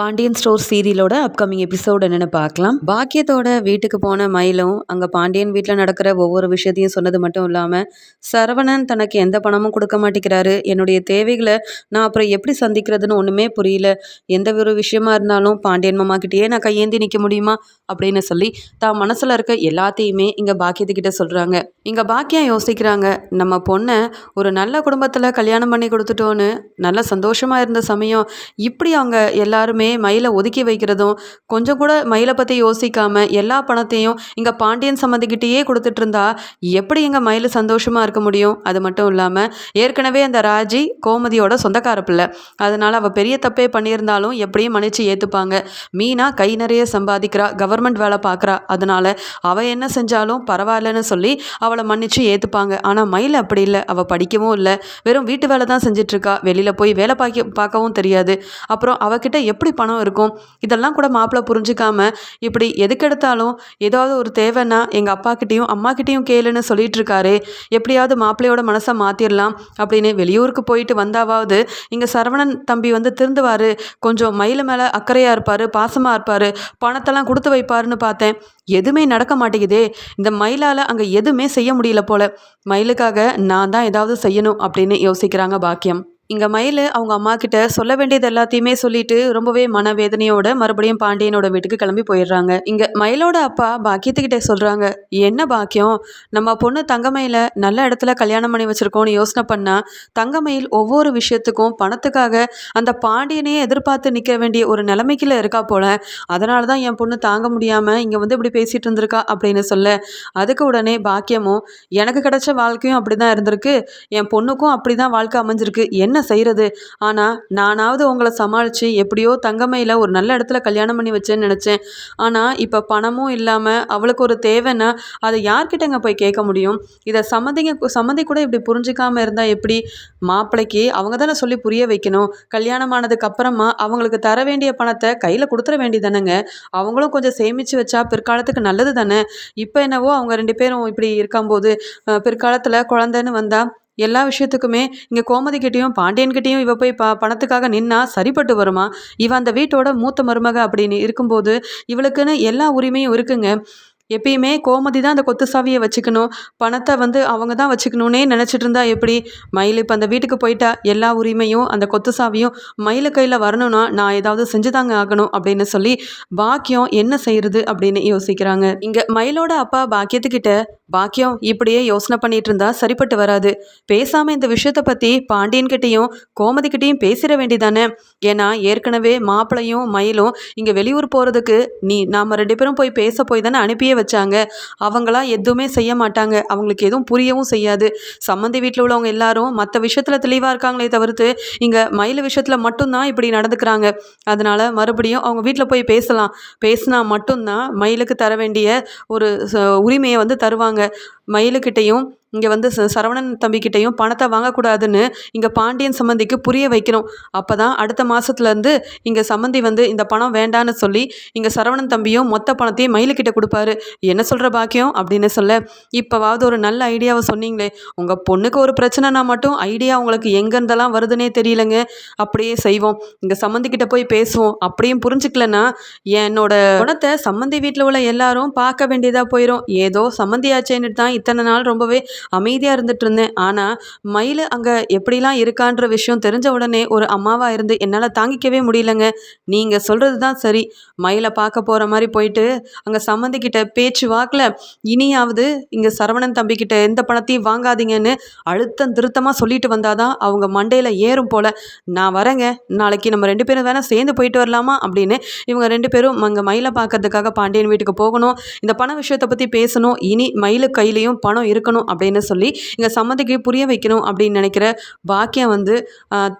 Pandian store சீரியலோட upcoming episode என்னென்னு பார்க்கலாம். பாக்கியத்தோட வீட்டுக்கு போன மயிலும் அங்கே பாண்டியன் வீட்டில் நடக்கிற ஒவ்வொரு விஷயத்தையும் சொன்னது மட்டும் இல்லாமல் சரவணன் தனக்கு எந்த பணமும் கொடுக்க மாட்டேங்கிறாரு. என்னுடைய தேவைகளை நான் அப்புறம் எப்படி சந்திக்கிறதுன்னு ஒன்றுமே புரியல. எந்த ஒரு விஷயமா இருந்தாலும் பாண்டியன் மாமா கிட்டேயே நான் கையேந்தி நிற்க முடியுமா? அப்படின்னு சொல்லி தான் மனசில் இருக்க எல்லாத்தையுமே இங்கே பாக்கியத்துக்கிட்ட சொல்கிறாங்க இங்கே பாக்கியம் யோசிக்கிறாங்க நம்ம பொண்ணை ஒரு நல்ல குடும்பத்தில் கல்யாணம் பண்ணி கொடுத்துட்டோன்னு நல்ல சந்தோஷமாக இருந்த சமயம் இப்படி அவங்க எல்லாருமே மயிலை ஒதுக்கி வைக்கிறதும் கொஞ்சம் கூட மயிலை பற்றி யோசிக்காம எல்லா பணத்தையும் இங்கே பாண்டியன் சம்மந்திக்கிட்டேயே கொடுத்துட்டு இருந்தா எப்படி எங்கள் மயில் சந்தோஷமாக இருக்க முடியும்? அது மட்டும் இல்லாமல் ஏற்கனவே அந்த ராஜி கோமதியோட சொந்தக்கார பிள்ளை. அதனால் அவள் பெரிய தப்பே பண்ணியிருந்தாலும் எப்படியும் மன்னிச்சு ஏற்றுப்பாங்க மீனா கை நிறைய சம்பாதிக்கிறா கவர்மெண்ட் வேலை பார்க்குறா அதனால் அவள் என்ன செஞ்சாலும் பரவாயில்லன்னு சொல்லி அவளை மன்னிச்சு ஏற்றுப்பாங்க ஆனால் மயில் அப்படி இல்லை. அவள் படிக்கவும் இல்லை. வெறும் வீட்டு வேலை தான் செஞ்சிட்ருக்கா வெளியில் போய் வேலை பார்க்க பார்க்கவும் தெரியாது. அப்புறம் அவகிட்ட எப்படி பணம் இருக்கும். இதெல்லாம் கூட மாப்பிள்ளை புரிஞ்சுக்காம இப்படி எதுக்கெடுத்தாலும் ஏதாவது ஒரு தேவைன்னா எங்கள் அப்பாக்கிட்டேயும் அம்மாக்கிட்டேயும் கேளுன்னு சொல்லிட்டு இருக்காரு எப்படியாவது மாப்பிள்ளையோட மனசை மாற்றிடலாம் அப்படின்னு வெளியூருக்கு போயிட்டு வந்தாவாவது இங்கே சரவணன் தம்பி வந்து திருந்துவார். கொஞ்சம் மயில் மேலே அக்கறையாக இருப்பார் பாசமாக இருப்பார். பணத்தெல்லாம் கொடுத்து வைப்பாருன்னு பார்த்தேன். எதுவுமே நடக்க மாட்டேங்குதே. இந்த மயிலால் அங்கே எதுவுமே செய்ய முடியல போல. மயிலுக்காக நான் தான் ஏதாவது செய்யணும் அப்படின்னு யோசிக்கிறாங்க பாக்கியம். இங்கே மயில் அவங்க அம்மா கிட்ட சொல்ல வேண்டியது எல்லாத்தையுமே சொல்லிட்டு ரொம்பவே மனவேதனையோட மறுபடியும் பாண்டியனோட வீட்டுக்கு கிளம்பி போயிடுறாங்க. இங்கே மயிலோட அப்பா பாக்கியத்துக்கிட்டே சொல்கிறாங்க என்ன பாக்கியம்? நம்ம பொண்ணு தங்கமயில நல்ல இடத்துல கல்யாணம் பண்ணி வச்சிருக்கோம்னு யோசனை பண்ணால் தங்கமயில் ஒவ்வொரு விஷயத்துக்கும் பணத்துக்காக அந்த பாண்டியனையே எதிர்பார்த்து நிற்க வேண்டிய ஒரு நிலைமைக்குள்ள இருக்கா போல. அதனால தான் என் பொண்ணு தாங்க முடியாமல் இங்கே வந்து இப்படி பேசிகிட்டு இருந்திருக்கா அப்படின்னு சொல்ல. அதுக்கு உடனே பாக்கியமும் எனக்கு கிடைச்ச வாழ்க்கையும் அப்படி தான் இருந்திருக்கு. என் பொண்ணுக்கும் அப்படி தான் வாழ்க்கை அமைஞ்சிருக்கு. என்ன செய்கிறது ஆனால் நானாவது உங்களை சமாளித்து எப்படியோ தங்கமையில் ஒரு நல்ல இடத்துல கல்யாணம் பண்ணி வச்சேன்னு நினச்சேன். ஆனால் இப்போ பணமும் இல்லாமல் அவளுக்கு ஒரு தேவைன்னா அதை யார்கிட்டங்க போய் கேட்க முடியும்? இதை சம்மந்திங்க சம்மதி கூட இப்படி புரிஞ்சிக்காமல் இருந்தால் எப்படி? மாப்பிள்ளைக்கு அவங்க தானே சொல்லி புரிய வைக்கணும். கல்யாணம் ஆனதுக்கு அப்புறமா அவங்களுக்கு தர வேண்டிய பணத்தை கையில் கொடுத்துட வேண்டியதானங்க அவங்களும் கொஞ்சம் சேமித்து வச்சா பிற்காலத்துக்கு நல்லது தானே இப்போ என்னவோ அவங்க ரெண்டு பேரும் இப்படி இருக்கும்போது பிற்காலத்தில் குழந்தைன்னு வந்தால் எல்லா விஷயத்துக்குமே இங்கே கோமதிக்கிட்டேயும் பாண்டியன்கிட்டேயும் இவ போய் ப பணத்துக்காக நின்னா சரிப்பட்டு வருமா? இவ அந்த வீட்டோட மூத்த மருமக அப்படின்னு இருக்கும்போது இவளுக்குன்னு எல்லா உரிமையும் இருக்குங்க. எப்பயுமே கோமதி தான் அந்த கொத்து சாவியை வச்சுக்கணும். பணத்தை வந்து அவங்க தான் வச்சுக்கணுன்னே நினச்சிட்டு இருந்தா எப்படி? மயில் இப்போ அந்த வீட்டுக்கு போயிட்டா எல்லா உரிமையும் அந்த கொத்து சாவியும் மயில் கையில் வரணும்னா நான் ஏதாவது செஞ்சு தாங்க ஆகணும் அப்படின்னு சொல்லி பாக்கியம் என்ன செய்யறது அப்படின்னு யோசிக்கிறாங்க. இங்கே மயிலோட அப்பா பாக்கியத்துக்கிட்ட பாக்கியம் இப்படியே யோசனை பண்ணிட்டு இருந்தா சரிப்பட்டு வராது. பேசாமல் இந்த விஷயத்தை பற்றி பாண்டியன்கிட்டையும் கோமதிக்கிட்டையும் பேசிட வேண்டிதானே ஏன்னா ஏற்கனவே மாப்பிளையும் மயிலும் இங்கே வெளியூர் போகிறதுக்கு நீ நாம ரெண்டு பேரும் போய் பேச போய் தானே அனுப்பியே வச்சாங்க. அவங்களாம் எதுவுமே செய்ய மாட்டாங்க. அவங்களுக்கு எதுவும் புரியவும் செய்யாது. சம்மந்தி வீட்டில் உள்ளவங்க எல்லாரும் மற்ற விஷயத்தில் தெளிவாக இருக்காங்களே தவிர்த்து இங்கே மயில் விஷயத்தில் மட்டும்தான் இப்படி நடந்துக்கிறாங்க. அதனால் மறுபடியும் அவங்க வீட்டில் போய் பேசலாம். பேசினா மட்டும்தான் மயிலுக்கு தர வேண்டிய ஒரு உரிமையை வந்து தருவாங்க. மயிலுக்கிட்டையும் இங்கே வந்து ச சரவணன் தம்பிக்கிட்டையும் பணத்தை வாங்கக்கூடாதுன்னு இங்கே பாண்டியன் சம்மந்திக்கு புரிய வைக்கணும். அப்போ தான் அடுத்த மாதத்துலேருந்து இங்கே சம்மந்தி வந்து இந்த பணம் வேண்டான்னு சொல்லி இங்கே சரவணன் தம்பியும் மொத்த பணத்தையும் மயிலுக்கிட்ட கொடுப்பாரு. என்ன சொல்கிற பாக்கியம்? அப்படின்னு சொல்ல இப்போவாவது ஒரு நல்ல ஐடியாவை சொன்னீங்களே. உங்கள் பொண்ணுக்கு ஒரு பிரச்சனைனா மட்டும் ஐடியா உங்களுக்கு எங்கேருந்தெல்லாம் வருதுன்னே தெரியலங்க. அப்படியே செய்வோம். இங்கே சம்மந்திக்கிட்ட போய் பேசுவோம். அப்படியும் புரிஞ்சுக்கலன்னா என்னோட குணத்தை சம்மந்தி வீட்டில் உள்ள எல்லாரும் பார்க்க வேண்டியதாக போயிடும் ஏதோ சம்மந்தியாச்சேன்னு தான் இத்தனை நாள் ரொம்பவே அமைதியாக இருந்துட்டு இருந்தேன். ஆனால் மயில் அங்கே எப்படிலாம் இருக்கான்ற விஷயம் தெரிஞ்ச உடனே ஒரு அம்மாவாக இருந்து என்னால் தாங்கிக்கவே முடியலங்க. நீங்கள் சொல்கிறது தான் சரி. மயிலை பார்க்க போகிற மாதிரி போயிட்டு அங்கே சம்மந்திக்கிட்ட பேச்சு வாக்கில் இனியாவது இங்கே சரவணன் தம்பிக்கிட்ட எந்த பணத்தையும் வாங்காதீங்கன்னு அழுத்தம் திருத்தமாக சொல்லிட்டு வந்தாதான் அவங்க மண்டையில் ஏறும் போல். நான் வரேங்க. நாளைக்கு நம்ம ரெண்டு பேரும் வேணால் சேர்ந்து போயிட்டு வரலாமா? அப்படின்னு இவங்க ரெண்டு பேரும் அங்கே மயிலை பார்க்கறதுக்காக பாண்டியன் வீட்டுக்கு போகணும். இந்த பண விஷயத்தை பற்றி பேசணும். இனி மயிலு கையிலையும் பணம் இருக்கணும் அப்படின்னு சொல்லி இங்கே சம்மதிக்கு புரிய வைக்கணும் அப்படின்னு நினைக்கிற பாக்கியம் வந்து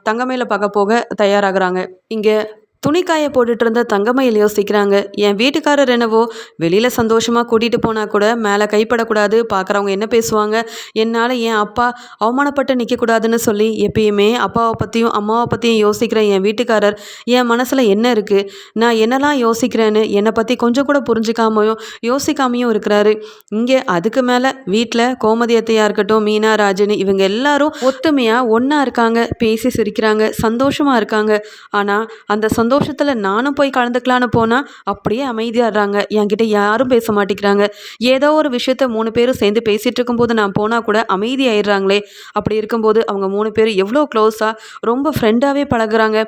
தங்கமேல பார்க்க போக தயாராகிறாங்க. இங்கே துணிக்காய போட்டுட்டு இருந்த தங்கமயில் யோசிக்கிறாங்க என் வீட்டுக்காரர் என்னவோ வெளியில் சந்தோஷமாக கூட்டிகிட்டு போனால் கூட மேலே கைப்படக்கூடாது பார்க்குறவங்க என்ன பேசுவாங்க? என்னால் என் அப்பா அவமானப்பட்டு நிற்கக்கூடாதுன்னு சொல்லி எப்பயுமே அப்பாவை பற்றியும் அம்மாவை பற்றியும் யோசிக்கிற என் வீட்டுக்காரர் என் மனசில் என்ன இருக்குது நான் என்னெல்லாம் யோசிக்கிறேன்னு என்னை பற்றி கொஞ்சம் கூட புரிஞ்சுக்காமையும் யோசிக்காமையும் இருக்கிறாரு. இங்கே அதுக்கு மேலே வீட்டில் கோமதியத்தையாக இருக்கட்டும் மீனா ராஜினி இவங்க எல்லாரும் ஒத்துமையாக ஒன்றா இருக்காங்க பேசி சிரிக்கிறாங்க சந்தோஷமாக இருக்காங்க. ஆனால் அந்த சந்தோஷம் சந்தோஷத்தில் நானும் போய் கலந்துக்கலான்னு போனால் அப்படியே அமைதியாடுறாங்க. என்கிட்ட யாரும் பேச மாட்டேங்கிறாங்க. ஏதோ ஒரு விஷயத்த மூணு பேரும் சேர்ந்து பேசிகிட்டு இருக்கும்போது நான் போனால் கூட அமைதியாயிடுறாங்களே. அப்படி இருக்கும்போது அவங்க மூணு பேரும் எவ்வளோ க்ளோஸாக ரொம்ப ஃப்ரெண்டாகவே பழகுறாங்க.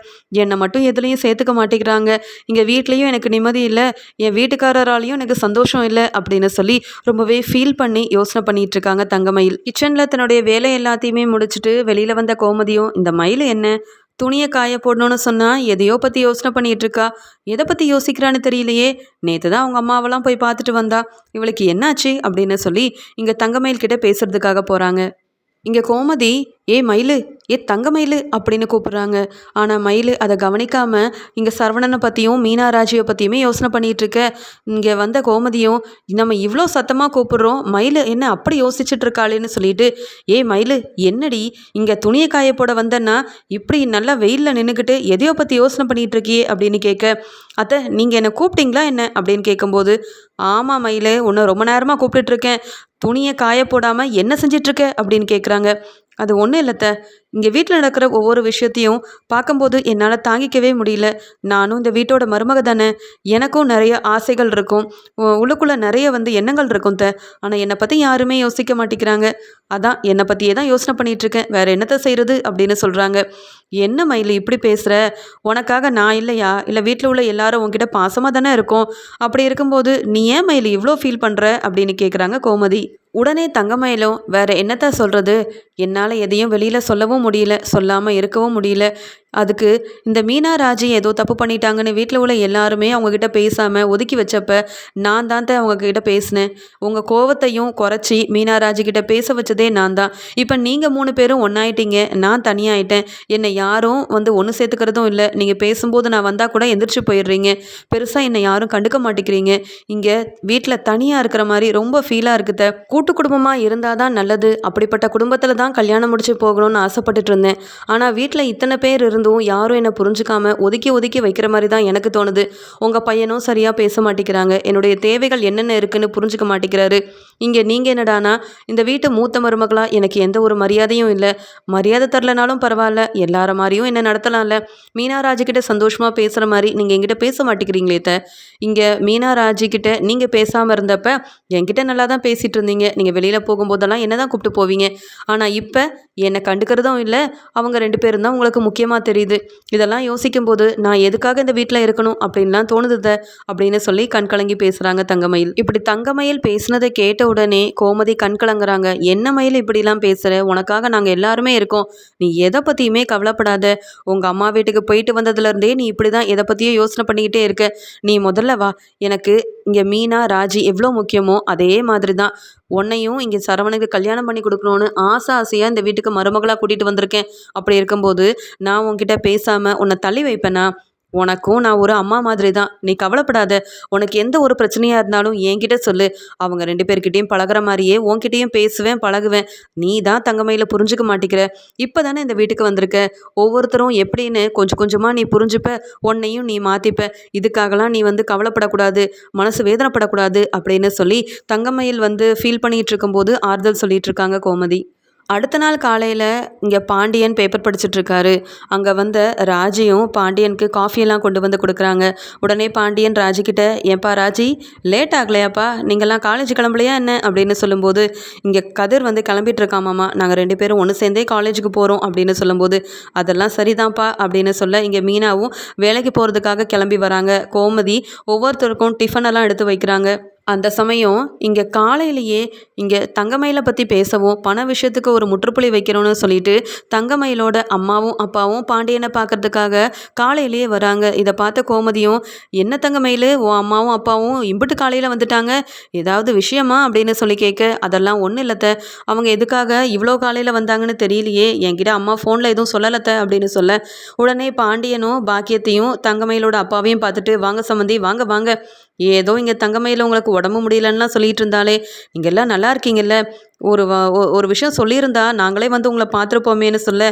என்னை மட்டும் எதுலேயும் சேர்த்துக்க மாட்டேங்கிறாங்க. இங்கே வீட்லேயும் எனக்கு நிம்மதி இல்லை. என் வீட்டுக்காரராலையும் எனக்கு சந்தோஷம் இல்லை அப்படின்னு சொல்லி ரொம்பவே ஃபீல் பண்ணி யோசனை பண்ணிட்டு இருக்காங்க தங்கமயில். கிச்சனில் தன்னுடைய வேலை எல்லாத்தையுமே முடிச்சுட்டு வெளியில் வந்த கோமதியும் இந்த மயில் என்ன? துணியை காய போடணும்னு சொன்னால் எதையோ பற்றி யோசனை பண்ணிகிட்டு இருக்கா? எதை பற்றி யோசிக்கிறான்னு தெரியலையே. நேற்று தான் அவங்க அம்மாவெல்லாம் போய் பார்த்துட்டு வந்தா. இவளுக்கு என்னாச்சு? அப்படின்னு சொல்லி இங்கே தங்கமயில் கிட்ட பேசுறதுக்காக போகிறாங்க இங்கே கோமதி ஏ மயிலு ஏ தங்க மயிலு அப்படின்னு கூப்பிட்றாங்க. ஆனால் மயிலு அதை கவனிக்காமல் இங்கே சரவணனை பற்றியும் மீனாராஜியை பற்றியுமே யோசனை பண்ணிகிட்ருக்க இங்கே வந்த கோமதியும் நம்ம இவ்வளோ சத்தமாக கூப்பிட்றோம் மயிலு என்ன அப்படி யோசிச்சுட்ருக்காளேன்னு சொல்லிட்டு ஏ மயிலு என்னடி இங்கே துணியை காய போட வந்தேன்னா இப்படி நல்லா வெயிலில் நின்றுக்கிட்டு எதையோ பற்றி யோசனை பண்ணிகிட்டு இருக்கியே அப்படின்னு கேட்க அத்தை நீங்கள் என்னை கூப்பிட்டீங்களா என்ன? அப்படின்னு கேட்கும்போது ஆமாம் மயிலு உன்னை ரொம்ப நேரமாக கூப்பிட்டுட்ருக்கேன் துணியை காய போடாமல் என்ன செஞ்சிட்ருக்க அப்படின்னு கேட்குறாங்க அது ஒன்றும் இல்லைத்த. இங்கே வீட்டில் நடக்கிற ஒவ்வொரு விஷயத்தையும் பார்க்கும்போது என்னால் தாங்கிக்கவே முடியல. நானும் இந்த வீட்டோட மருமக தானே. எனக்கும் நிறைய ஆசைகள் இருக்கும். உள்ளுக்குள்ளே நிறைய வந்து எண்ணங்கள் இருக்கும் த. ஆனால் என்னை பற்றி யாருமே யோசிக்க மாட்டேங்கிறாங்க. அதான் என்னை பற்றியே தான் யோசனை பண்ணிகிட்ருக்கேன் வேறு என்னத்தை செய்கிறது அப்படின்னு சொல்கிறாங்க என்ன மயில் இப்படி பேசுகிற உனக்காக நான் இல்லையா? இல்லை வீட்டில் உள்ள எல்லாரும் உங்ககிட்ட பாசமாக தானே இருக்கும்? அப்படி இருக்கும்போது நீ ஏன் மயில் இவ்வளோ ஃபீல் பண்ணுற அப்படின்னு கேட்குறாங்க கோமதி. உடனே தங்கமயிலும் வேற என்னத்த சொல்கிறது என்னால் எதையும் வெளியில் சொல்லவும் முடியல சொல்லாமல் இருக்கவும் முடியல. அதுக்கு இந்த மீனா ராஜி ஏதோ தப்பு பண்ணிட்டாங்கன்னு வீட்டில் உள்ள எல்லாருமே அவங்கக்கிட்ட பேசாமல் ஒதுக்கி வச்சப்ப நான் தான் தான் அவங்கக்கிட்ட பேசினேன். உங்கள் கோவத்தையும் குறைச்சி மீனா ராஜி கிட்ட பேச வச்சதே நான் தான். இப்போ நீங்கள் மூணு பேரும் ஒன்றாயிட்டீங்க நான் தனியாயிட்டேன். என்னை யாரும் வந்து ஒன்று சேர்த்துக்கிறதும் இல்லை. நீங்கள் பேசும்போது நான் வந்தால் கூட எந்திரிச்சு போயிடுறீங்க. பெருசாக என்னை யாரும் கண்டுக்க மாட்டேங்கிறீங்க. இங்கே வீட்டில் தனியாக இருக்கிற மாதிரி ரொம்ப ஃபீலாக இருக்குத. கூட்டு குடும்பமாக இருந்தால் தான் நல்லது. அப்படிப்பட்ட குடும்பத்தில் தான் கல்யாணம் முடிச்சு போகணும்னு ஆசைப்பட்டுட்டு இருந்தேன். ஆனால் வீட்டில் இத்தனை பேர் இருந்து இருந்தும் யாரும் என்னை புரிஞ்சுக்காம ஒதுக்கி ஒதுக்கி வைக்கிற மாதிரி தான் எனக்கு தோணுது. உங்கள் பையனும் சரியாக பேச மாட்டேங்கிறாங்க. என்னுடைய தேவைகள் என்னென்ன இருக்குன்னு புரிஞ்சுக்க மாட்டேங்கிறாரு. இங்கே நீங்கள் என்னடானா இந்த வீட்டு மூத்த மருமகளாக எனக்கு எந்த ஒரு மரியாதையும் இல்லை. மரியாதை தரலனாலும் பரவாயில்ல எல்லார மாதிரியும் என்ன நடத்தலாம்ல. மீனாராஜிக்கிட்ட சந்தோஷமாக பேசுகிற மாதிரி நீங்கள் என்கிட்ட பேச மாட்டேங்கிறீங்களே த. இங்கே மீனாராஜிக்கிட்ட நீங்கள் பேசாமல் இருந்தப்ப என்கிட்ட நல்லா தான் பேசிகிட்டு இருந்தீங்க. நீங்கள் வெளியில் போகும்போதெல்லாம் என்ன தான் கூப்பிட்டு போவீங்க. ஆனால் இப்போ என்னை கண்டுக்கிறதும் இல்லை அவங்க ரெண்டு பேரும் தான் உங்களுக்கு முக்கியமாக தெரியுது. இதெல்லாம் யோசிக்கும்போது நான் எதுக்காக இந்த வீட்டில் இருக்கணும் அப்படின்லாம் தோணுது த. அப்படின்னு சொல்லி கண்கலங்கி பேசுகிறாங்க தங்கமயில். இப்படி தங்கமயில் பேசுனதை கேட்ட உடனே கோமதி கண் கலங்குறாங்க. என்ன மயில் இப்படிலாம் பேசுகிற உனக்காக நாங்கள் எல்லாருமே இருக்கோம். நீ எதை பற்றியுமே கவலைப்படாத. உங்கள் அம்மா வீட்டுக்கு போயிட்டு வந்ததுலேருந்தே நீ இப்படி தான் எதை பற்றியும் யோசனை பண்ணிக்கிட்டே இருக்க. நீ முதல்ல வா. எனக்கு இங்கே மீனா ராஜி எவ்வளோ முக்கியமோ அதே மாதிரி தான் உன்னையும் இங்கே சரவணுக்கு கல்யாணம் பண்ணி கொடுக்கணும்னு ஆசை ஆசையாக இந்த வீட்டுக்கு மருமகளாக கூட்டிகிட்டு வந்திருக்கேன். அப்படி இருக்கும்போது நான் உன்கிட்ட பேசாமல் உன்னை தள்ளி வைப்பேனா? உனக்கும் நான் ஒரு அம்மா மாதிரி தான் நீ கவலைப்படாத. உனக்கு எந்த ஒரு பிரச்சனையாக இருந்தாலும் என்கிட்ட சொல்லு. அவங்க ரெண்டு பேர்கிட்டயும் பழகுற மாதிரியே உன்கிட்டையும் பேசுவேன் பழகுவேன். நீ தான் தங்கமையில் புரிஞ்சுக்க மாட்டேங்கிற இப்போ தானே இந்த வீட்டுக்கு வந்திருக்க? ஒவ்வொருத்தரும் எப்படின்னு கொஞ்சம் கொஞ்சமாக நீ புரிஞ்சுப்ப. உன்னையும் நீ மாற்றிப்ப இதுக்காகலாம் நீ வந்து கவலைப்படக்கூடாது. மனசு வேதனைப்படக்கூடாது அப்படின்னு சொல்லி தங்கமயில் வந்து ஃபீல் பண்ணிகிட்டு இருக்கும்போது ஆறுதல் சொல்லிகிட்டு இருக்காங்க கோமதி. அடுத்த நாள் காலையில் இங்கே பாண்டியன் பேப்பர் படிச்சுட்ருக்காரு அங்கே வந்த ராஜியும் பாண்டியனுக்கு காஃபியெல்லாம் கொண்டு வந்து கொடுக்குறாங்க. உடனே பாண்டியன் ராஜி கிட்ட ஏன்பா ராஜி லேட் ஆகலையாப்பா? நீங்கள்லாம் காலேஜ் கிளம்பலையா என்ன? அப்படின்னு சொல்லும்போது இங்கே கதிர் வந்து கிளம்பிட்டு இருக்காமாம்மா நாங்கள் ரெண்டு பேரும் ஒன்று சேர்ந்தே காலேஜுக்கு போகிறோம் அப்படின்னு சொல்லும்போது அதெல்லாம் சரிதான்ப்பா. அப்படின்னு சொல்ல இங்கே மீனாவும் வேலைக்கு போகிறதுக்காக கிளம்பி வராங்க. கோமதி ஒவ்வொருத்தருக்கும் டிஃபனெல்லாம் எடுத்து வைக்கிறாங்க. அந்த சமயம் இங்கே காலையிலேயே இங்கே தங்கமயிலை பற்றி பேசவும் பண விஷயத்துக்கு ஒரு முற்றுப்புள்ளி வைக்கணும்னு சொல்லிட்டு தங்கமயிலோட அம்மாவும் அப்பாவும் பாண்டியனை பார்க்கறதுக்காக காலையிலேயே வராங்க. இதை பார்த்த கோமதியும் என்ன தங்கமயில்? உன் அம்மாவும் அப்பாவும் இம்புட்டு காலையில் வந்துட்டாங்க. ஏதாவது விஷயமா? அப்படின்னு சொல்லி கேட்க அதெல்லாம் ஒன்றும் இல்லைத்த. அவங்க எதுக்காக இவ்வளோ காலையில் வந்தாங்கன்னு தெரியலையே. என்கிட்ட அம்மா ஃபோனில் எதுவும் சொல்லலத்த அப்படின்னு சொல்ல. உடனே பாண்டியனும் பாக்கியத்தையும் தங்கமயிலோட அப்பாவையும் பார்த்துட்டு வாங்க சம்மந்தி வாங்க வாங்க. ஏதோ இங்கே தங்கமயில உங்களுக்கு உடம்பு முடியலன்னா சொல்லிட்டு இருந்தாலே நீங்கள் எல்லாம் நல்லா இருக்கீங்கல்ல. ஒரு ஒரு விஷயம் சொல்லியிருந்தா நாங்களே வந்து உங்களை பார்த்துருப்போமேன்னு சொல்ல,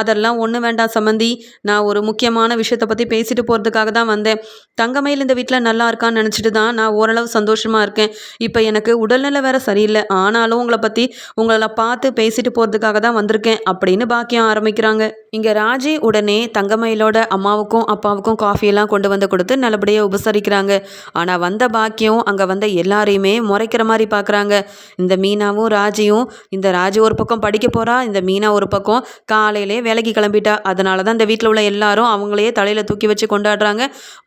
அதெல்லாம் ஒன்றும் வேண்டாம் சம்மந்தி. நான் ஒரு முக்கியமான விஷயத்த பற்றி பேசிட்டு போகிறதுக்காக தான் வந்தேன். தங்கமையில் இந்த வீட்டில் நல்லா இருக்கான்னு நினச்சிட்டு தான் நான் ஓரளவு சந்தோஷமாக இருக்கேன். இப்போ எனக்கு உடல்நிலை வேற சரியில்லை ஆனாலும் உங்களை பற்றி உங்களை பார்த்து பேசிட்டு போகிறதுக்காக தான் வந்திருக்கேன் அப்படின்னு பாக்கியம் ஆரம்பிக்கிறாங்க. இங்கே ராஜி உடனே தங்கமயிலோட அம்மாவுக்கும், அப்பாவுக்கும் காஃபியெல்லாம் கொண்டு வந்து கொடுத்து நல்லபடியாக உபசரிக்கிறாங்க. ஆனால் வந்த பாக்கியம் அங்கே வந்த எல்லாரையுமே முறைக்கிற மாதிரி பார்க்குறாங்க. இந்த மீனாவும், ராஜையும் இந்த ராஜி ஒரு பக்கம் படிக்க போகிறா இந்த மீனா ஒரு பக்கம் காலையிலே வேலைக்கு கிளம்பிட்டா. அதனால தான் இந்த வீட்டில் உள்ள எல்லாரும் அவங்களையே தலையில் தூக்கி வச்சு கொண்டாடுறாங்க.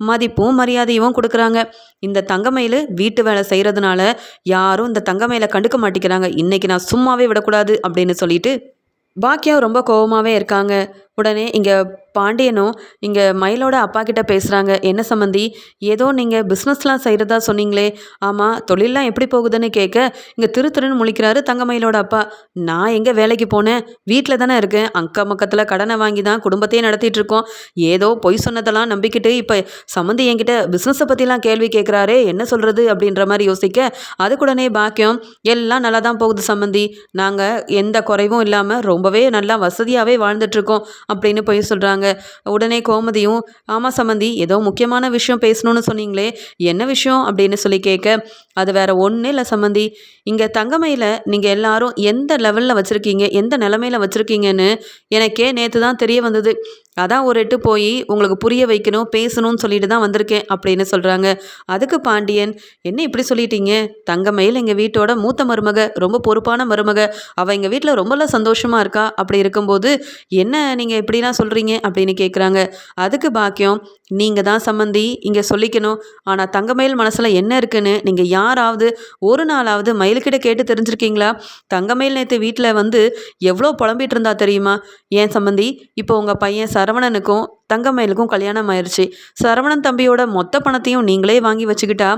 மதிப்பும், மரியாதையும் கொடுக்குறாங்க இந்த தங்கமயில் வீட்டு வேலை செய்கிறதுனால யாரும் இந்த தங்கமயில கண்டுக்க மாட்டேங்கிறாங்க. இன்னைக்கு நான் சும்மாவே விடக்கூடாது அப்படின்னு சொல்லிட்டு பாக்கியம் ரொம்ப கோபமாகவே இருக்காங்க. உடனே இங்கே பாண்டியனும் இங்கே மயிலோட அப்பா கிட்ட பேசுகிறாங்க என்ன சம்மந்தி, ஏதோ நீங்கள் பிஸ்னஸ்லாம் செய்கிறதா சொன்னீங்களே? ஆமாம் தொழிலெலாம் எப்படி போகுதுன்னு கேட்க, இங்கே திரு திருன்னு முழிக்கிறாரு தங்கமயிலோட அப்பா. நான் எங்கே வேலைக்கு போனேன்? வீட்டில் தானே இருக்கேன். அக்கம் பக்கத்தில் கடனை வாங்கி தான் குடும்பத்தையே நடத்திட்டு இருக்கோம். ஏதோ பொய் சொன்னதெல்லாம் நம்பிக்கிட்டு இப்போ சம்மந்தி என்கிட்ட பிஸ்னஸை பற்றிலாம் கேள்வி கேட்குறாரே, என்ன சொல்கிறது அப்படின்ற மாதிரி யோசிக்க, அதுக்குடனே பாக்கியம் எல்லாம் நல்லா தான் போகுது சம்மந்தி. நாங்கள் எந்த குறைவும் இல்லாமல் ரொம்பவே நல்லா வசதியாகவே வாழ்ந்துட்டுருக்கோம் அப்படின்னு போய் சொல்கிறாங்க உடனே கோமதியும், ஆமாம் சம்மந்தி ஏதோ முக்கியமான விஷயம் பேசணும்னு சொன்னீங்களே, என்ன விஷயம்? அப்படின்னு சொல்லி கேட்க, அது வேற ஒன்றும் இல்லை சம்மந்தி. இங்கே தங்கமையில் நீங்கள் எல்லாரும் எந்த லெவலில் வச்சுருக்கீங்க எந்த நிலமையில வச்சுருக்கீங்கன்னு எனக்கே நேற்று தான் தெரிய வந்தது. அதான் ஒரு எட்டு போய் உங்களுக்கு புரிய வைக்கணும், பேசணும்னு சொல்லிட்டு தான் வந்திருக்கேன் அப்படின்னு சொல்கிறாங்க அதுக்கு பாண்டியன், என்ன இப்படி சொல்லிட்டீங்க? தங்கமயில் எங்கள் வீட்டோட மூத்த மருமக. ரொம்ப பொறுப்பான மருமக. அவள் எங்கள் வீட்டில் ரொம்பலாம் சந்தோஷமாக இருக்கா. அப்படி இருக்கும்போது என்ன நீங்கள் இப்படிலாம் சொல்கிறீங்க அப்படின்னு கேட்குறாங்க. அதுக்கு பாக்கியம், நீங்கள் தான் சம்மந்தி இங்கே சொல்லிக்கணும். ஆனால் தங்கமயில் மனசில் என்ன இருக்குன்னு நீங்கள் யாராவது ஒரு நாளாவது மயிலுக்கிட்ட கேட்டு தெரிஞ்சிருக்கீங்களா? தங்கமயில் நேற்று வீட்டில் வந்து எவ்வளோ புலம்பிகிட்டு இருந்தா தெரியுமா? ஏன் சம்மந்தி, இப்போ உங்கள் பையன் சரவணனுக்கும் தங்கமயிலுக்கும் கல்யாணம் ஆயிடுச்சு சரவணன் தம்பியோட மொத்த பணத்தையும் நீங்களே வாங்கி வச்சுக்கிட்டா,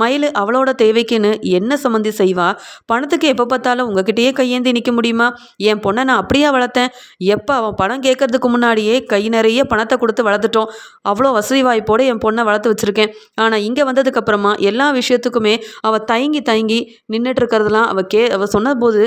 மயில் அவளோட தேவைக்குன்னு என்ன சம்மந்தி செய்வா? பணத்துக்கு எப்போ பார்த்தாலும் உங்ககிட்டயே கையேந்தி நிற்க முடியுமா? என் பொண்ணை நான் அப்படியா வளர்த்தேன்? எப்போ அவன் பணம் கேட்கறதுக்கு முன்னாடியே கை நிறைய பணத்தை கொடுத்து வளர்த்துட்டோம். அவ்வளோ வசதி வாய்ப்போடு என் பொண்ணை வளர்த்து வச்சுருக்கேன் ஆனால் இங்கே வந்ததுக்கப்புறமா எல்லா விஷயத்துக்குமே அவள் தயங்கி தயங்கி நின்றுட்டு இருக்கிறதெல்லாம் அவள் கே அவள் சொன்னபோது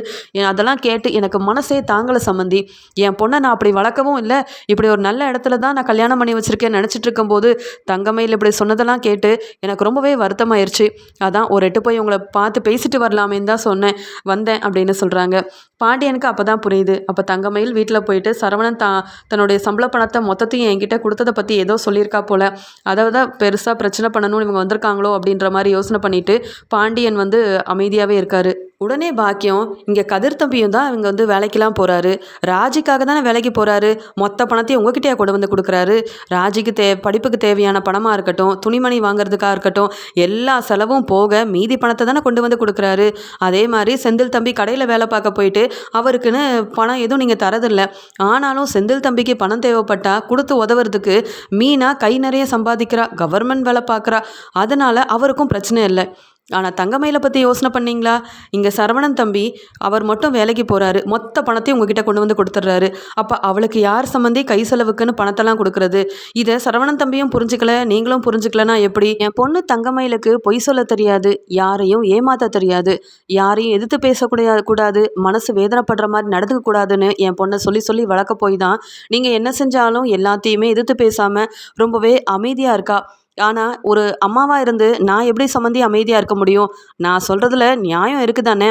அதெல்லாம் கேட்டு எனக்கு மனசே தாங்கலை சம்மந்தி. என் பொண்ணை நான் அப்படி வளர்க்கவும் இல்லை இப்படி ஒரு நல்ல இடத்துல தான் நான் கல்யாணம் பண்ணி வச்சுருக்கேன் நினச்சிட்டு இருக்கும்போது, தங்கமையில் இப்படி சொன்னதெல்லாம் கேட்டு எனக்கு ரொம்பவே வருத்தமாயிருச்சு. அதான் ஒரு எட்டு போய் உங்களை பார்த்து பேசிட்டு வரலாமேன்னு தான் சொன்னேன். வந்தேன் அப்படின்னு சொல்கிறாங்க பாண்டியனுக்கு அப்பதான் புரியுது. அப்போ தங்கமயில் வீட்டில் போயிட்டு சரவணன் தா தன்னுடைய சம்பள பணத்தை மொத்தத்தையும் என்கிட்ட கொடுத்ததை பற்றி ஏதோ சொல்லியிருக்கா போல் அதை தான் பெருசாக பிரச்சனை பண்ணணும்னு இவங்க வந்திருக்காங்களோ அப்படின்ற மாதிரி யோசனை பண்ணிவிட்டு பாண்டியன் வந்து அமைதியாகவே இருக்காரு. உடனே பாக்கியம், இங்கே கதிர் தம்பியும் தான் இவங்க வந்து வேலைக்கெல்லாம் போகிறாரு ராஜிக்காக தானே வேலைக்கு போகிறாரு மொத்த பணத்தையும் உங்ககிட்டயே கொண்டு வந்து கொடுக்குறாரு ராஜிக்கு தே படிப்புக்கு தேவையான பணமாக இருக்கட்டும், துணிமணி வாங்குறதுக்காக இருக்கட்டும், எல்லா செலவும் போக மீதி பணத்தை தானே கொண்டு வந்து கொடுக்குறாரு அதே மாதிரி செந்தில் தம்பி கடையில் வேலை பார்க்க போயிட்டு, அவருக்குன்னு பணம் எதுவும் நீங்கள் தரதில்லை ஆனாலும் செந்தில் தம்பிக்கு பணம் தேவைப்பட்டால் கொடுத்து உதவுறதுக்கு மீனா கை நிறைய சம்பாதிக்கிறா. கவர்மெண்ட் வேலை பார்க்குறா. அதனால் அவருக்கும் பிரச்சனை இல்லை ஆனால் தங்கமயில பற்றி யோசனை பண்ணீங்களா? இங்கே சரவணன் தம்பி அவர் மட்டும் வேலைக்கு போகிறாரு மொத்த பணத்தையும் உங்ககிட்ட கொண்டு வந்து கொடுத்துட்றாரு அப்போ அவளுக்கு யார் சம்மந்தி கை செலவுக்குன்னு பணத்தெல்லாம் கொடுக்குறது இதை சரவணன் தம்பியும் புரிஞ்சுக்கல, நீங்களும் புரிஞ்சுக்கலனா எப்படி? என் பொண்ணு தங்கமயிலுக்கு பொய் சொல்ல தெரியாது. யாரையும் ஏமாற்ற தெரியாது. யாரையும் எதிர்த்து பேசக்கூடிய கூடாது. மனசு வேதனைப்படுற மாதிரி நடந்துக்க கூடாதுன்னு என் பொண்ணை சொல்லி சொல்லி வளர்க்க போய் தான், நீங்கள் என்ன செஞ்சாலும் எல்லாத்தையுமே எதிர்த்து பேசாமல் ரொம்பவே அமைதியாக இருக்கா. ஆனால் ஒரு அம்மாவாக இருந்து நான் எப்படி சம்மந்தி அமைதியாக இருக்க முடியும்? நான் சொல்கிறதுல நியாயம் இருக்குது தானே?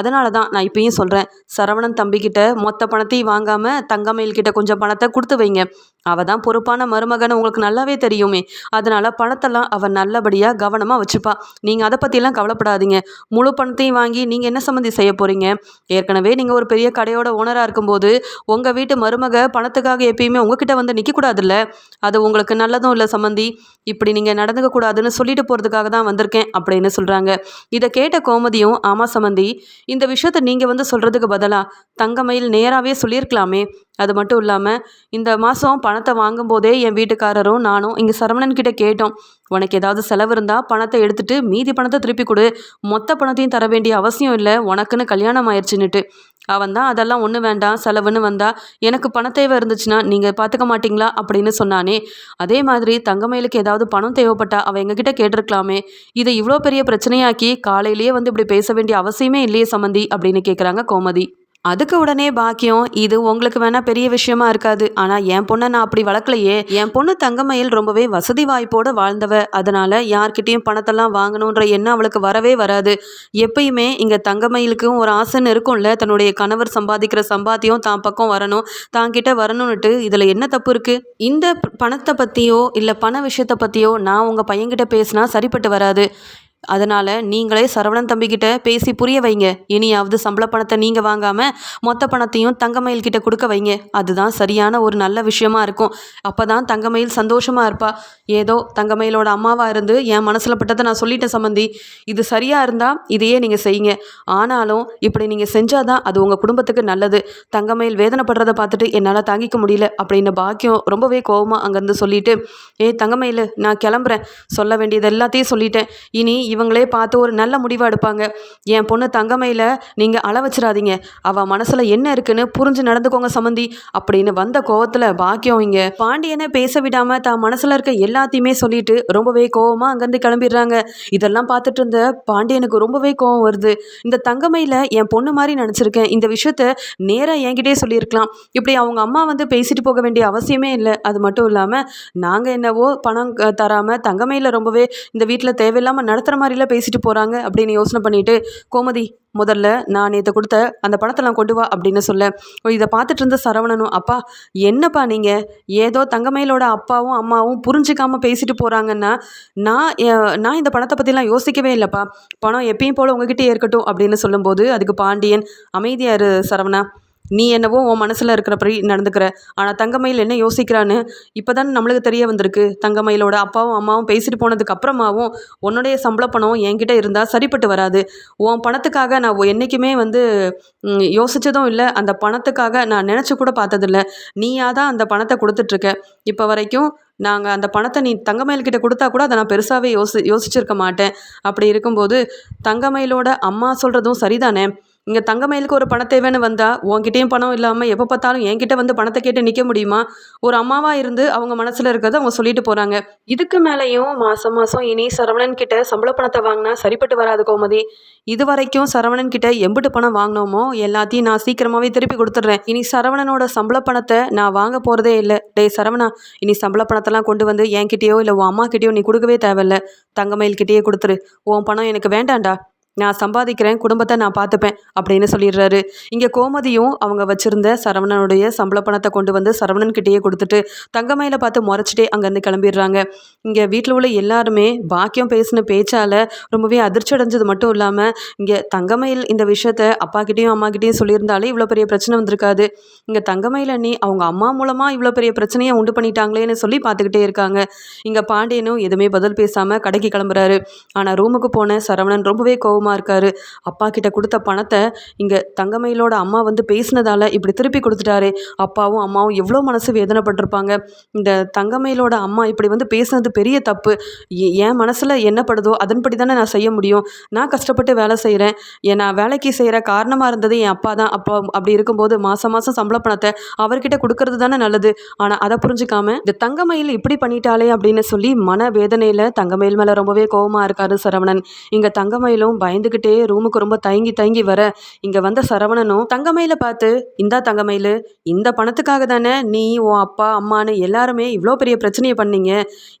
அதனால தான் நான் இப்பயும் சொல்கிறேன் சரவணன் தம்பிக்கிட்ட மொத்த பணத்தையும் வாங்காமல் தங்கமயில் கிட்ட கொஞ்சம் பணத்தை கொடுத்து வைங்க. அவ தான் பொறுப்பான மருமகன்னு உங்களுக்கு நல்லாவே தெரியுமே. அதனால பணத்தெல்லாம் அவ நல்லபடியாக கவனமாக வச்சுப்பா. நீங்கள் அதை பற்றிலாம் கவலைப்படாதீங்க. முழு பணத்தையும் வாங்கி நீங்கள் என்ன சம்மந்தி செய்ய போகிறீங்க ஏற்கனவே நீங்கள் ஒரு பெரிய கடையோட ஓனராக இருக்கும்போது, உங்கள் வீட்டு மருமக பணத்துக்காக எப்பயுமே உங்ககிட்ட வந்து நிற்கக்கூடாதுல்ல அது உங்களுக்கு நல்லதும் இல்லை சம்மந்தி. இப்படி நீங்கள் நடந்துக்க கூடாதுன்னு சொல்லிட்டு போகிறதுக்காக தான் வந்திருக்கேன் அப்படின்னு சொல்கிறாங்க இதை கேட்ட கோமதியும், ஆமாம் சம்மந்தி இந்த விஷயத்த நீங்கள் வந்து சொல்கிறதுக்கு பதிலாக தங்கமயில் நேராகவே சொல்லியிருக்கலாமே. அது மட்டும் இல்லாமல் இந்த மாதம் பணத்தை வாங்கும்போதே என் வீட்டுக்காரரும் நானும் இங்கே சரவணன் கிட்டே கேட்டோம். உனக்கு ஏதாவது செலவு இருந்தால் பணத்தை எடுத்துகிட்டு மீதி பணத்தை திருப்பி கொடு. மொத்த பணத்தையும் தர வேண்டிய அவசியம் இல்லை உனக்குன்னு கல்யாணம் ஆயிடுச்சுன்னுட்டு அவன் தான் அதெல்லாம் ஒன்று வேண்டாம் செலவுன்னு வந்தா எனக்கு பண தேவை இருந்துச்சுன்னா நீங்கள் பார்த்துக்க மாட்டீங்களா அப்படின்னு சொன்னானே. அதே மாதிரி தங்கமயிலுக்கு ஏதாவது பணம் தேவைப்பட்டா அவள் எங்ககிட்ட கேட்டிருக்கலாமே. இதை இவ்வளோ பெரிய பிரச்சனையாக்கி காலையிலேயே வந்து இப்படி பேச வேண்டிய அவசியமே இல்லையே சம்மந்தி அப்படின்னு கேட்குறாங்க கோமதி. அதுக்கு உடனே பாக்கியம் இது உங்களுக்கு வேணா பெரிய விஷயமா இருக்காது. ஆனா என் பொண்ணை நான் அப்படி வளர்க்கலையே. என் பொண்ணு தங்கமயில் ரொம்பவே வசதி வாய்ப்போட வாழ்ந்தவ. அதனால யார்கிட்டயும் பணத்தெல்லாம் வாங்கணுன்ற எண்ணம் அவளுக்கு வரவே வராது. எப்பயுமே இங்க தங்கமயிலுக்கும் ஒரு ஆசைன்னு இருக்கும்ல. தன்னுடைய கணவர் சம்பாதிக்கிற சம்பாத்தியம் தான் பக்கம் வரணும். தான் கிட்ட வரணும்னுட்டு இதுல என்ன தப்பு இருக்கு? இந்த பணத்தை பத்தியோ இல்ல பண விஷயத்தை பத்தியோ நான் உங்க பையன்கிட்ட பேசினா சரிப்பட்டு வராது. அதனால் நீங்களே சரவணன் தம்பிக்கிட்ட பேசி புரிய வைங்க. இனியாவது சம்பள பணத்தை நீங்கள் வாங்காமல் மொத்த பணத்தையும் தங்கமயில் கிட்ட கொடுக்க வைங்க. அதுதான் சரியான ஒரு நல்ல விஷயமா இருக்கும். அப்போ தான் தங்கமயில் சந்தோஷமாக இருப்பா. ஏதோ தங்கமயிலோட அம்மாவாக இருந்து என் மனசில் பட்டதை நான் சொல்லிட்டேன் சம்மந்தி இது சரியாக இருந்தால் இதையே நீங்கள் செய்யுங்க. ஆனாலும் இப்படி நீங்கள் செஞ்சால் தான் அது உங்கள் குடும்பத்துக்கு நல்லது. தங்கமயில் வேதனைப்படுறத பார்த்துட்டு என்னால் தாங்கிக்க முடியல அப்படின்னு பாக்கியம் ரொம்பவே கோவமாக அங்கேருந்து சொல்லிட்டு ஏய் தங்கமயில் நான் கிளம்புறேன். சொல்ல வேண்டியது எல்லாத்தையும் சொல்லிட்டேன். இனி இவங்களே பார்த்து ஒரு நல்ல முடிவாக எடுப்பாங்க. என் பொண்ணு தங்கமையில் நீங்கள் அள வச்சிடாதீங்க அவள் மனசில் என்ன இருக்குன்னு புரிஞ்சு நடந்துக்கோங்க சம்மந்தி அப்படின்னு வந்த கோவத்தில் பாக்கியம் இங்க. பாண்டியனை பேச விடாமல் தான் மனசில் இருக்க எல்லாத்தையுமே சொல்லிட்டு ரொம்பவே கோவமாக அங்கேருந்து கிளம்பிடுறாங்க. இதெல்லாம் பார்த்துட்டு இருந்த பாண்டியனுக்கு ரொம்பவே கோவம் வருது. இந்த தங்கமையில் என் பொண்ணு மாதிரி நினச்சிருக்கேன். இந்த விஷயத்த நேராக என்கிட்டே சொல்லியிருக்கலாம். இப்படி அவங்க அம்மா வந்து பேசிட்டு போக வேண்டிய அவசியமே இல்லை. அது மட்டும் இல்லாமல் நாங்கள் என்னவோ பணம் தராமல் தங்கமையில் ரொம்பவே இந்த வீட்டில் தேவையில்லாமல் நடத்துகிற மாதிரிலாம் பேசிட்டு போகிறாங்க அப்படின்னு யோசனை பண்ணிட்டு கோமதி முதல்ல நான் நேற்று கொடுத்த அந்த பணத்தெல்லாம் கொண்டு வா அப்படின்னு சொல்ல. இதை பார்த்துட்டு இருந்த சரவணனும் அப்பா என்னப்பா நீங்கள் ஏதோ தங்கமயிலோட அப்பாவும் அம்மாவும் புரிஞ்சுக்காமல் பேசிட்டு போகிறாங்கன்னா நான் நான் இந்த பணத்தை பற்றிலாம் யோசிக்கவே இல்லைப்பா. பணம் எப்பயும் போல் உங்ககிட்டயே இருக்கட்டும் அப்படின்னு சொல்லும்போது அதுக்கு பாண்டியன் அமைதியார் சரவணா. நீ என்னவோ உன் மனசில் இருக்கிறப்படி நடந்துக்கிற. ஆனால் தங்கமயில் என்ன யோசிக்கிறான்னு இப்போ தான் நம்மளுக்கு தெரிய வந்திருக்கு. தங்கமயிலோட அப்பாவும் அம்மாவும் பேசிட்டு போனதுக்கு அப்புறமாவும் உன்னுடைய சம்பள பணம் என்கிட்ட இருந்தால் சரிப்பட்டு வராது. உன் பணத்துக்காக நான் என்றைக்குமே வந்து யோசித்ததும் இல்லை. அந்த பணத்துக்காக நான் நினச்சி கூட பார்த்ததில்ல. நீயா தான் அந்த பணத்தை கொடுத்துட்ருக்க. இப்போ வரைக்கும் நாங்கள் அந்த பணத்தை நீ தங்கமயில்கிட்ட கொடுத்தா கூட அதை நான் பெருசாகவே யோசி யோசிச்சிருக்க மாட்டேன். அப்படி இருக்கும்போது தங்கமயிலோட அம்மா சொல்கிறதும் சரிதானே? இங்கே தங்கமயிலுக்கு ஒரு பண தேவைன்னு வந்தால் உங்ககிட்டயும் பணம் இல்லாமல் எப்போ பார்த்தாலும் என்கிட்ட வந்து பணத்தை கேட்டு நிற்க முடியுமா? ஒரு அம்மாவாக இருந்து அவங்க மனசில் இருக்கிறத அவங்க சொல்லிட்டு போகிறாங்க இதுக்கு மேலேயும் மாதம் மாதம் இனி சரவணன் கிட்ட சம்பள பணத்தை வாங்கினா சரிப்பட்டு வராது கோமதி. இது வரைக்கும் சரவணன் கிட்ட எம்பிட்டு பணம் வாங்கினோமோ எல்லாத்தையும் நான் சீக்கிரமாகவே திருப்பி கொடுத்துட்றேன். இனி சரவணனோட சம்பள பணத்தை நான் வாங்க போகிறதே இல்லை. டேய் சரவணா இனி சம்பள பணத்தெல்லாம் கொண்டு வந்து என்கிட்டயோ இல்லை உன் அம்மா கிட்டேயோ நீ கொடுக்கவே தேவையில்ல. தங்கமயில்கிட்டயே கொடுத்துரு. உன் பணம் எனக்கு வேண்டாம்டா. நான் சம்பாதிக்கிறேன் குடும்பத்தை நான் பார்த்துப்பேன் அப்படின்னு சொல்லிடுறாரு. இங்கே கோமதியும் அவங்க வச்சிருந்த சரவணனுடைய சம்பள பணத்தை கொண்டு வந்து சரவணன் கிட்டேயே கொடுத்துட்டு தங்கமயில பார்த்து முறைச்சிட்டே அங்கேருந்து கிளம்பிடுறாங்க. இங்கே வீட்டில் உள்ள எல்லாருமே பாக்கியம் பேசின பேச்சால் ரொம்பவே அதிர்ச்சி அடைஞ்சது மட்டும் இல்லாமல் இங்கே தங்கமயில் இந்த விஷயத்த அப்பாக்கிட்டேயும் அம்மாக்கிட்டேயும் சொல்லியிருந்தாலே இவ்வளோ பெரிய பிரச்சனை வந்திருக்காது. இங்கே தங்கமயில் அண்ணி அவங்க அம்மா மூலமாக இவ்வளோ பெரிய பிரச்சனையை உண்டு பண்ணிட்டாங்களேன்னு சொல்லி பார்த்துக்கிட்டே இருக்காங்க. இங்கே பாண்டியனும் எதுவுமே பதில் பேசாமல் கடைக்கு கிளம்புறாரு. ஆனால் ரூமுக்கு போன சரவணன் ரொம்பவே கோபமாக இருக்காரு. அப்பா கிட்ட கொடுத்த பணத்தை இங்கே தங்கமயிலோட அம்மா வந்து பேசினதால இப்படி திருப்பி கொடுத்துட்டாரு. அப்பாவும் அம்மாவும் எவ்வளோ மனசு வேதனைப்பட்டிருப்பாங்க. இந்த தங்கமயிலோட அம்மா இப்படி வந்து பேசுனது பெரிய தப்பு. எ- என் மனசில் என்னப்படுதோ அதன்படி தானே நான் செய்ய முடியும். நான் கஷ்டப்பட்டு வேலை செய்கிறேன் என் நான் வேலைக்கு செய்கிற காரணமாக இருந்தது என் அப்பா தான். அப்பா அப்படி இருக்கும்போது மாதம் மாதம் சம்பள பணத்தை அவர்கிட்ட கொடுக்கறது தானே நல்லது. ஆனால் அதை புரிஞ்சுக்காம இந்த தங்கமயில் இப்படி பண்ணிட்டாளே அப்படின்னு சொல்லி மன வேதனையில் தங்கமயில் மேலே ரொம்பவே கோவமாக இருக்காரு சரவணன். இங்கே தங்கமயிலும் பயந்துக்கிட்டே ரூமுக்கு ரொம்ப தயங்கி தயங்கி வர. இங்கே வந்த சரவணனும் தங்கமயில பார்த்து இந்தா தங்கமயில் இந்த பணத்துக்காக தானே நீ உன் அப்பா அம்மான்னு எல்லாருமே இவ்வளோ பெரிய பிரச்சனையை பண்ணீங்க.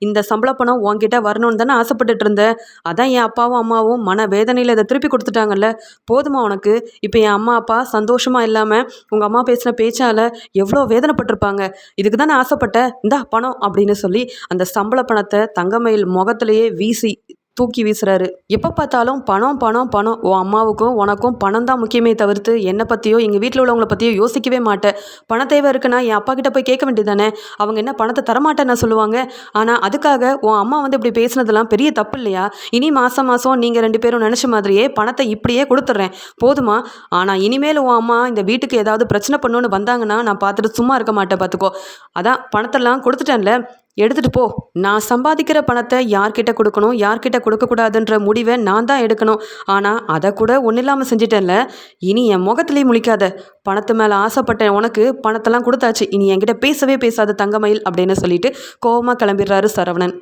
இந்த சம்பள பணம் உன்கிட்ட வரணும்னு தானே ஆசைப்பட்டுட்டு இருந்த. அதான் என் அப்பாவும் அம்மாவும் மன வேதனையில் இதை திருப்பி கொடுத்துட்டாங்கல்ல. போதுமா உனக்கு? இப்போ என் அம்மா அப்பா சந்தோஷமா இல்லாமல் உங்கள் அம்மா பேசின பேச்சால் எவ்வளோ வேதனைப்பட்டிருப்பாங்க. இதுக்கு தானே ஆசைப்பட்ட இந்தா பணம் அப்படின்னு சொல்லி அந்த சம்பள பணத்தை தங்கமயில் முகத்திலேயே வீசி தூக்கி வீசுறாரு. எப்போ பார்த்தாலும் பணம் பணம் பணம். உன் அம்மாவுக்கும் உனக்கும் பணம் தான் முக்கியமே தவிர்த்து என்னை பற்றியோ எங்கள் வீட்டில் உள்ளவங்கள பற்றியோ யோசிக்கவே மாட்டேன். பண தேவை இருக்குன்னா என் அப்பா கிட்ட போய் கேட்க வேண்டியதானே அவங்க என்ன பணத்தை தரமாட்டேன்னு சொல்லுவாங்க. ஆனால் அதுக்காக உன் அம்மா வந்து இப்படி பேசுனதெல்லாம் பெரிய தப்பு இல்லையா? இனி மாதம் மாதம் நீங்கள் ரெண்டு பேரும் நினச்ச மாதிரியே பணத்தை இப்படியே கொடுத்துட்றேன் போதுமா? ஆனால் இனிமேல் உன் அம்மா இந்த வீட்டுக்கு ஏதாவது பிரச்சனை பண்ணுன்னு வந்தாங்கன்னா நான் பார்த்துட்டு சும்மா இருக்க மாட்டேன் பார்த்துக்கோ. அதான் பணத்தெல்லாம் கொடுத்துட்டேன்ல. எடுத்துட்டு போ. நான் சம்பாதிக்கிற பணத்தை யார்கிட்ட கொடுக்கணும் யார்கிட்ட கொடுக்கக்கூடாதுன்ற முடிவை நான் தான் எடுக்கணும். ஆனால் அதை கூட ஒன்றும் இல்லாமல் செஞ்சிட்டேன்ல. இனி என் முகத்துலேயே முழிக்காத. பணத்து மேலே ஆசைப்பட்டேன் உனக்கு பணத்தெல்லாம் கொடுத்தாச்சு. இனி என்கிட்ட பேசவே பேசாத தங்கமயில் அப்படின்னு சொல்லிட்டு கோவமாக கிளம்பிடுறாரு சரவணன்.